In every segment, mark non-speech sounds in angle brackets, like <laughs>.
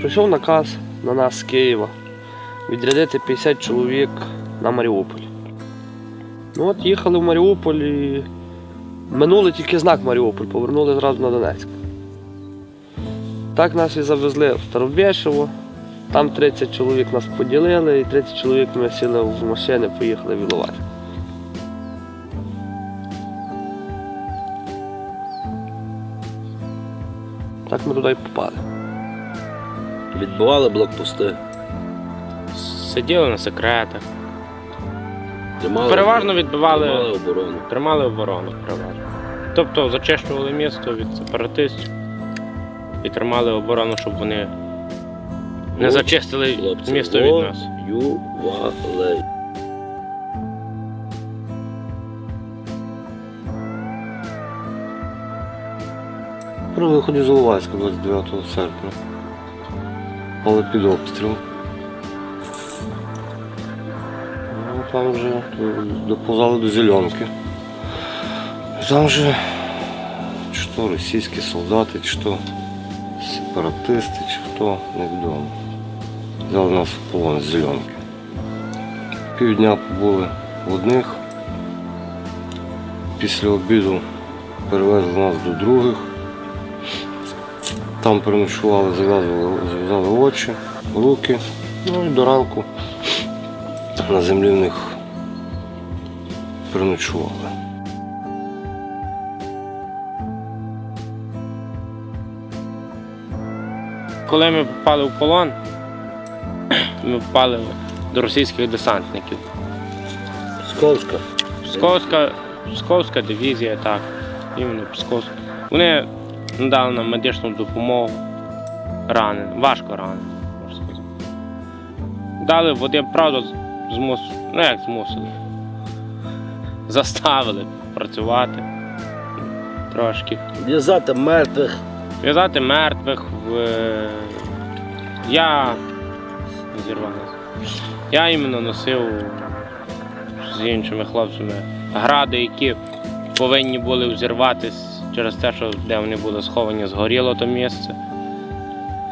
прийшов наказ на нас з Києва відрядити 50 чоловік на Маріуполь. Ну от їхали в Маріуполь і минули тільки знак Маріуполь, повернули зразу на Донецьк. Так нас і завезли в Старобєшево. Там 30 чоловік нас поділили, і 30 чоловік ми сіли в машини, поїхали в Іловайськ. Так ми туди і попали. Відбивали блокпости. Сиділи на секретах. Тримали, Переважно відбивали, тримали оборону. тримали оборону. Переважно. Тобто зачищували місто від сепаратистів і тримали оборону, щоб вони не Ну, зачистили Хлопці, місто від нас. воювали. При виході з Іловайська 29 серпня. Але під обстріл. Ну, там вже доповзали до зеленки. Там же чи то російські солдати, чи то сепаратисти, чи хто, невідомо. Взяли нас в полон з зеленки. Півдня побули в одних. Після обіду перевезли нас до других. Там переночували, зав'язували, зав'язали очі, руки, ну і до ранку на землі в них переночували. Коли ми попали в полон, ми попали до російських десантників. Псковська. Псковська, Псковська дивізія, так. Іменно Псковська. Вони надали нам медичну допомогу. Ранен, важко ранен, можна сказати. Дали води, правда, змус... ну як змусили. Заставили працювати трошки. В'язати мертвих. В'язати мертвих. В... Я зірвався. Я іменно носив з іншими хлопцями гради, які повинні були взірватись через те, що де вони були сховані, згоріло то місце.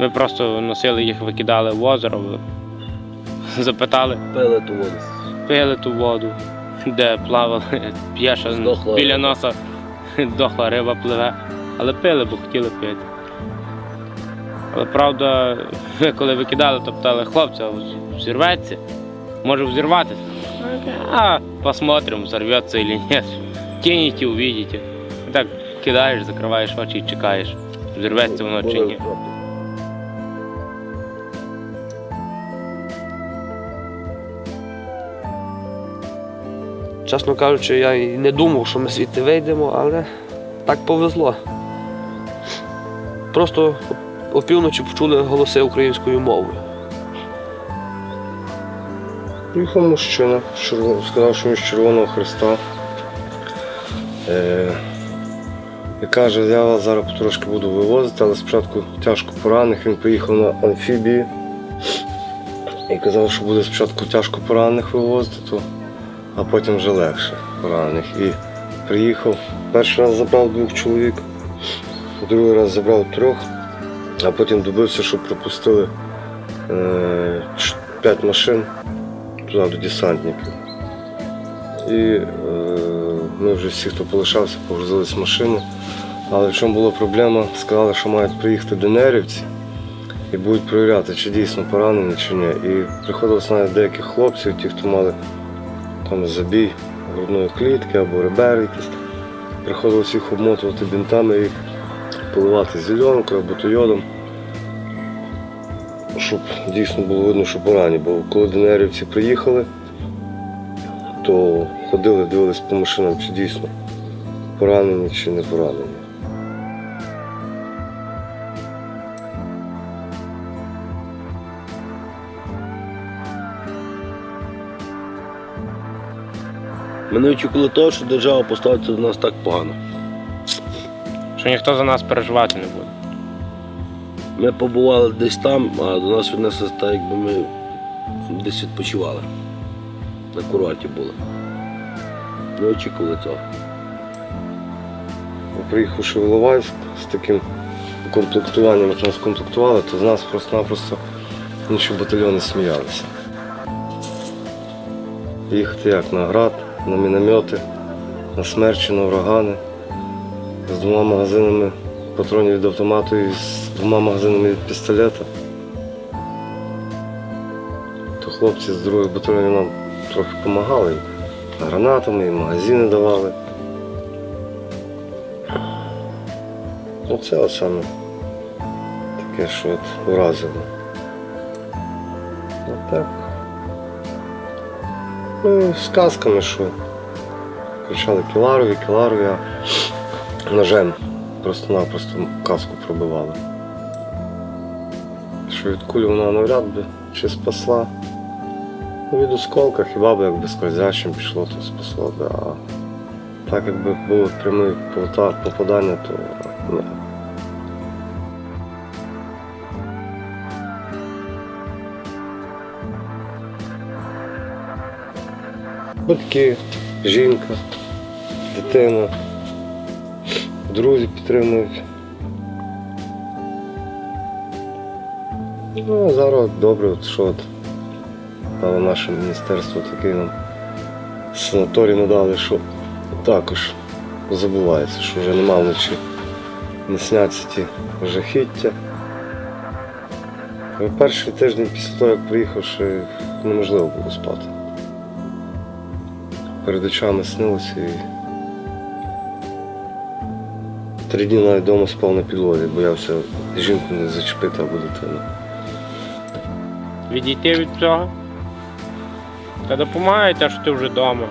Ми просто носили їх, викидали в озеро, запитали, Пили ту воду. пили ту воду, де плавали, <laughs> п'єш, а Здохла біля риба. носа <laughs> дохла риба пливе. Але пили, бо хотіли пити. Але правда, ми <laughs> коли викидали, то питали, хлопці, а взірветься? Може взірватися? А, посмотрим, взорвется или нет. Кинете, увидите. Кидаєш, закриваєш очі і чекаєш, взірветься воно чи ні. Чесно кажучи, я і не думав, що ми звідти вийдемо, але так повезло. Просто опівночі почули голоси українською мовою. Приїхав мужчина, сказав, що він з Червоного Христа. І каже, я вас зараз потрошки буду вивозити, але спочатку тяжко поранених. Він приїхав на амфібії і казав, що буде спочатку тяжко поранених вивозити, то, а потім вже легше поранених. І приїхав. Перший раз забрав двох чоловік, другий раз забрав трьох, а потім добився, щоб пропустили е, п'ять машин туди до десантників. І е, ми вже всі, хто полишався, погрузились в машину. Але в чому була проблема? Сказали, що мають приїхати ДНРівці і будуть перевіряти, чи дійсно поранені, чи ні. І приходилось навіть деяких хлопців, ті, хто мали там забій грудної клітки або ребер якісь. Приходилось їх обмотувати бінтами і поливати зеленкою або то йодом щоб дійсно було видно, що поранені. Бо коли ДНРівці приїхали, то ходили, дивились по машинам, чи дійсно поранені, чи не поранені. Ми не очікували того, що держава поставиться до нас так погано. Що ніхто за нас переживати не буде. Ми побували десь там, а до нас віднесли так, якби ми десь відпочивали. На курорті були. Не очікували цього. Приїхавши в Іловайськ з таким комплектуванням, як нас комплектували, то з нас просто-напросто інші батальйони сміялися. Їхати як на град, на міномети, на смерчі, на урагани з двома магазинами патронів від автомату і з двома магазинами від пістолета. То хлопці з другої батальйону нам трохи допомагали. Гранатами, і магазини давали. Оце от саме таке, що от уразило. А так. Ну, з казками, що кричали Кіларові, Кіларові, а ножем просто-напросто каску пробивали. Що від кулі вона навряд би чи спасла. Від осколка хіба б якби скользящим пішло, то спасло би, а так якби було пряме попадання, то ні. Батьки, жінка, дитина, друзі підтримують. Ну, зараз добре, от що дало наше міністерство такий нам санаторій надали, що також забувається, що вже нема вночі не сняться ті жахіття. Перший тиждень після того, як приїхав, неможливо було спати. Перед очами снилося і три дні навіть вдома спав на підлозі, боявся жінку не зачепити або дитину. Відійти від цього. Та допомагає те, що ти вже вдома.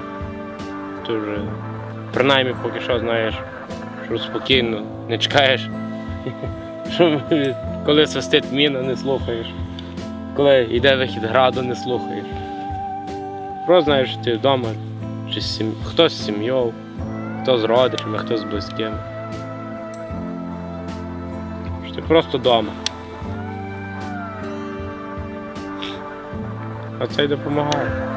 Ти вже принаймні поки що знаєш, що спокійно, не чекаєш. <laughs> Коли свистить міна, не слухаєш. Коли йде вихід граду, не слухаєш. Просто знаєш, що ти вдома, чи сім... хто з сім'єю, хто з родичами, хто з близькими. Що ти просто вдома. А це й допомагає.